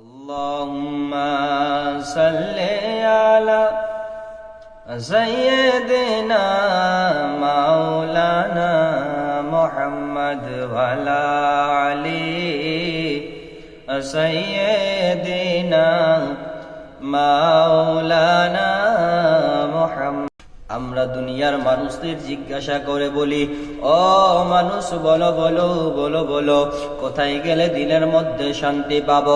اللهم صل على سيدنا مولانا محمد وعلى علي سيدنا مولانا محمد আমরা দুনিয়ার মানুষদের জিজ্ঞাসা করে বলি, ও মানুষ, বলো বলো বলো বলো, কোথায় গেলে দিনের মধ্যে শান্তি পাব?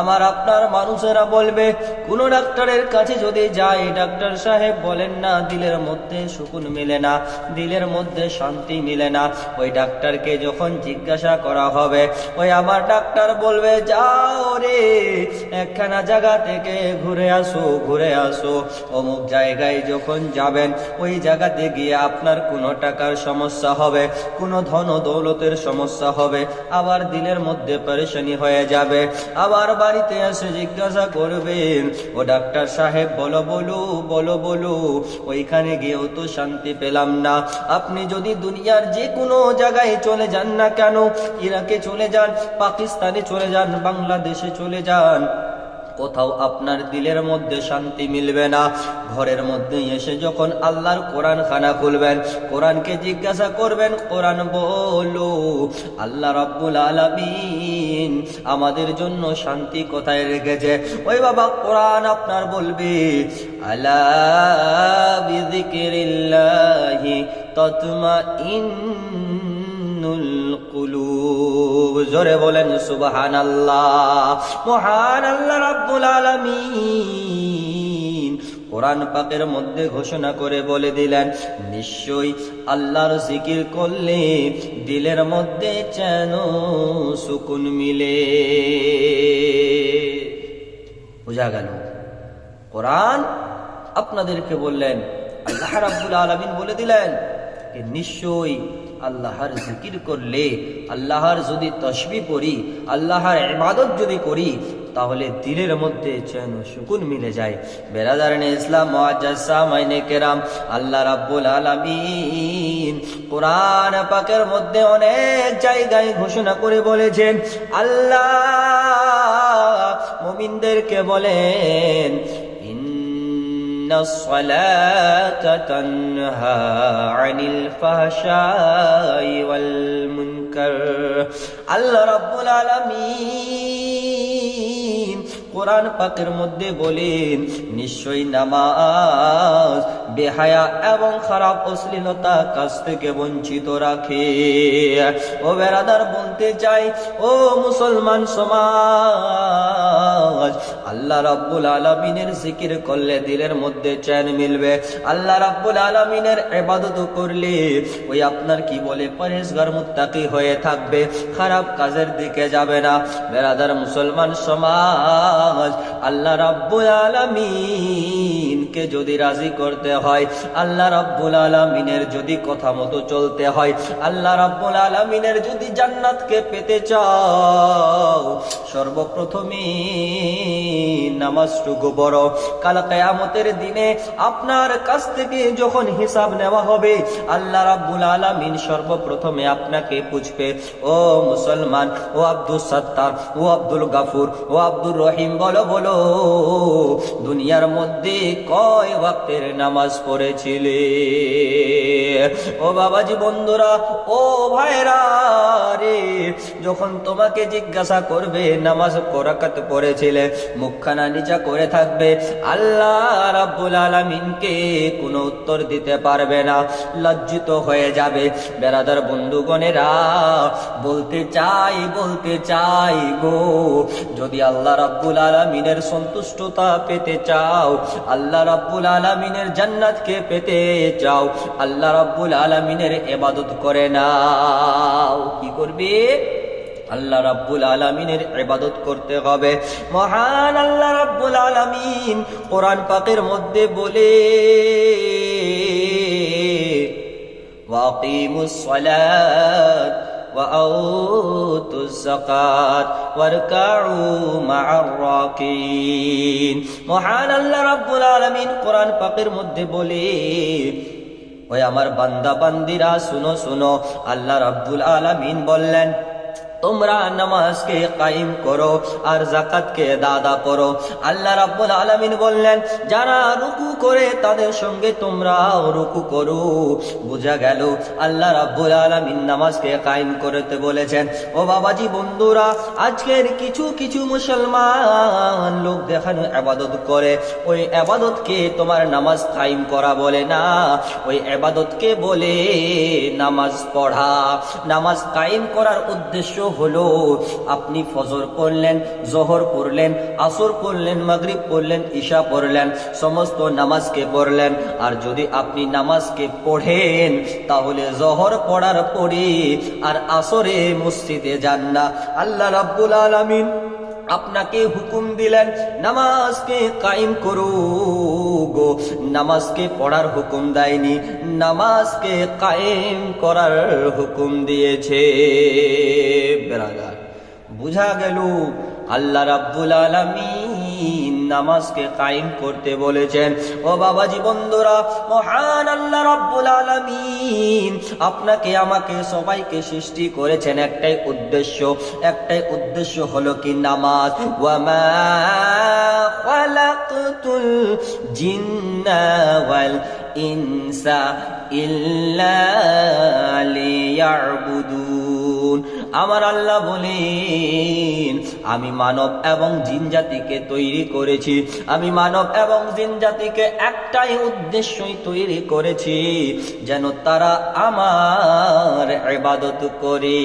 আমার আপনার মানুষেরা বলবে, কোন ডাক্তারের কাছে যদি যাই, ডাক্তার সাহেব বলেন না, দিলের মধ্যে সুকুন মিলে না, দিলের মধ্যে শান্তি মিলে না। ওই ডাক্তারকে যখন জিজ্ঞাসা করা হবে, ওই আমার ডাক্তার বলবে, যাও রে, একখানা জায়গা থেকে ঘুরে আসো ঘুরে আসো। অমুক জায়গায় যখন যাবেন ওই জায়গাতে গিয়ে আপনার কোনো টাকার সমস্যা হবে, কোনো ধন দৌলতের সমস্যা হবে, আবার দিলের মধ্যে পরেশানি হয়ে যাবে। আবার বাড়িতে এসে জিজ্ঞাসা করবেন, ও ডাক্তার সাহেব, বলো বলো বলো বলো, ওইখানে গিয়েও তো শান্তি পেলাম না। আপনি যদি দুনিয়ার যে কোনো জায়গায় চলে যান না কেন, ইরাকে চলে যান, পাকিস্তানে চলে যান, বাংলাদেশে চলে যান কোথাও আপনার দিলের মধ্যে শান্তি মিলবে না। ঘরের মধ্যে এসে যখন আল্লাহর কোরআন খানা খুলবেন, কোরআনকে জিজ্ঞাসা করবেন, কোরআন বলো, আল্লাহ রাব্বুল আলামিন আমাদের জন্য শান্তি কোথায় রেখেছে? ওই বাবা কোরআন আপনার বলবে, আলা বিযিকিরিল্লাহি তাতমাইন্নুল কুলুব। জোরে বলেন, সুবহানাল্লাহ। মহান আল্লাহ রাব্বুল আলামিন কোরআন পাকের মধ্যে ঘোষণা করে বলে দিলেন, নিশ্চয়ই আল্লাহর জিকির করলে দিলের মধ্যে যেন সুকুন মিলে। বোঝা গেল? কোরআন আপনাদেরকে বললেন, আল্লাহ রাব্বুল আলামিন বলে দিলেন নিশ্চয়ই আল্লাহর জিকির করলে, আল্লাহর যদি তসবি করি আল্লাহর ইবাদত যদি করি, তাহলে দিলের মধ্যে চেন সুকুন মিলে যায়। বেরাদারনে ইসলাম মাইনে কেরাম, আল্লাহ রাব্বুল আলামিন কোরআন পাকের মধ্যে অনেক জায়গায় ঘোষণা করে বলেছেন, আল্লাহ মুমিনদেরকে বলেন الصلاة تنهى عن الفحشاء والمنكر আল্লাহ রাব্বুল আলামিন কোরআন পাকের মধ্যে বলেন নিশ্চয়ই নামাজ বেহায়া এবং খারাপ অশ্লীলতা কাছ থেকে বঞ্চিত রাখে ও বেরাদার বলতে চাই ও মুসলমান সমাজ আল্লাহ রাব্বুল আলামিনের জিকির করলে দিলের মধ্যে চ্যান মিলবে। আল্লাহ রাব্বুল আলামিনের ইবাদত করলে ওই আপনার কি বলে পরেশগার মুত্তাকি হয়ে থাকবে, খারাপ কাজের দিকে যাবে না। বেরাদার মুসলমান সমাজ, আল্লাহ রাব্বুল আলামিনকে যদি রাজি করতে হয়, আল্লাহ রাব্বুল আলামিনের যদি কথা মতো চলতে হয়, আল্লাহ রাব্বুল আলামিনের যদি জান্নাতকে পেতে চাও, সর্বপ্রথমে দিনে আপনার কাছ থেকে যখন হিসাব নেওয়া হবে, আল্লাহ সর্বপ্রথমে আপনাকে পুছবে ও মুসলমান, ও আব্দুল সত্তার, ও আব্দুল গাফুর, ও রহিম, বলো বলো, দুনিয়ার মধ্যে কয় ওয়াক্তের নামাজ পড়েছিলে? ও বাবাজি বন্ধুরা, ও ভাইরা রে, যখন তোমাকে জিজ্ঞাসা করবে, নামাজ কোরাকাত পড়েছিলে মুখখানা নিচা করে থাকবে। আল্লাহ রাব্বুল আলামিনকে কোনো উত্তর দিতে পারবে না। লজ্জিত হয়ে যাবে। বেরাদার বন্ধুগণেরা, বলতে চাই বলতে চাই গো, যদি আল্লাহ রাব্বুল আলামিনের সন্তুষ্টতা পেতে চাও, আল্লাহ রাব্বুল আলামিনের জান্নাতকে পেতে চাও, আল্লাহ রাব্বুল আলামিনের ইবাদত করে নাও। কি করবে? আল্লাহ রাব্বুল আলামিনের ইবাদত করতে হবে মহান আল্লাহ রাব্বুল আলামিন কোরআন পাকের মধ্যে বলে ওয়াকিমুস সালাত وأوتوا الزكاة واركعوا مع الراكين মহান আল্লাহ রাব্বুল আলামিন কোরআন পাকের মধ্যে বলে ওই আমার বান্দা বান্দিরা শুনো শুনো আল্লাহ রাব্বুল আলামিন বললেন তোমরা নামাজকে কায়েম করো আর জাকাতকে দাদা করো। আল্লাহ রাব্বুল আলামিন বললেন, যারা রুকু করে তাদের সঙ্গে তোমরাও রুকু করো। বোঝা গেল আল্লাহ রাব্বুল আলামিন নামাজকে কায়েম করতে বলেছেন। ও বাবাজি বন্ধুরা, আজকের কিছু কিছু মুসলমান লোক দেখানো আবাদত করে, ওই আবাদতকে তোমার নামাজ কায়েম করা বলে না। ওই আবাদতকে বলে নামাজ পড়া। নামাজ কায়েম করার উদ্দেশ্য হলো, আপনি ফজর করলেন জহর করলেন আসর করলেন মাগরিব করলেন ঈশা পড়লেন, সমস্ত নামাজকে পড়লেন। আর যদি আপনি নামাজকে পড়েন, তাহলে জহর পড়ার পরে আর আসরে মসজিদে যান না। আল্লাহ রাব্বুল আলামিন আপনাকে হুকুম দিলেন, নামাজকে কায়েম করো গো। নামাজকে পড়ার হুকুম দেয়নি, নামাজকে কায়েম করার হুকুম দিয়েছে। বেড়াগার বুঝা গেল, আল্লাহ রাব্বুল আলামিন নামাজকে কায়েম করতে বলেছেন। ও বাবাজি বন্ধুরা, মহান আল্লাহ রাব্বুল আলামিন আপনাকে, আমাকে সবাইকে সৃষ্টি করেছেন একটাই উদ্দেশ্য। একটাই উদ্দেশ্য হলো কি? নামাজ। ওয়ামা খালাকতুল জিন্না ওয়াল ইনসা ইল্লা লিয়াবুদুন। আমার আল্লাহ বলেন, আমি মানব এবং জিন জাতিকে তৈরি করেছি। আমি মানব এবং জিন জাতিকে একটাই উদ্দেশ্যই তৈরি করেছি, যেন তারা আমার এবাদত করে।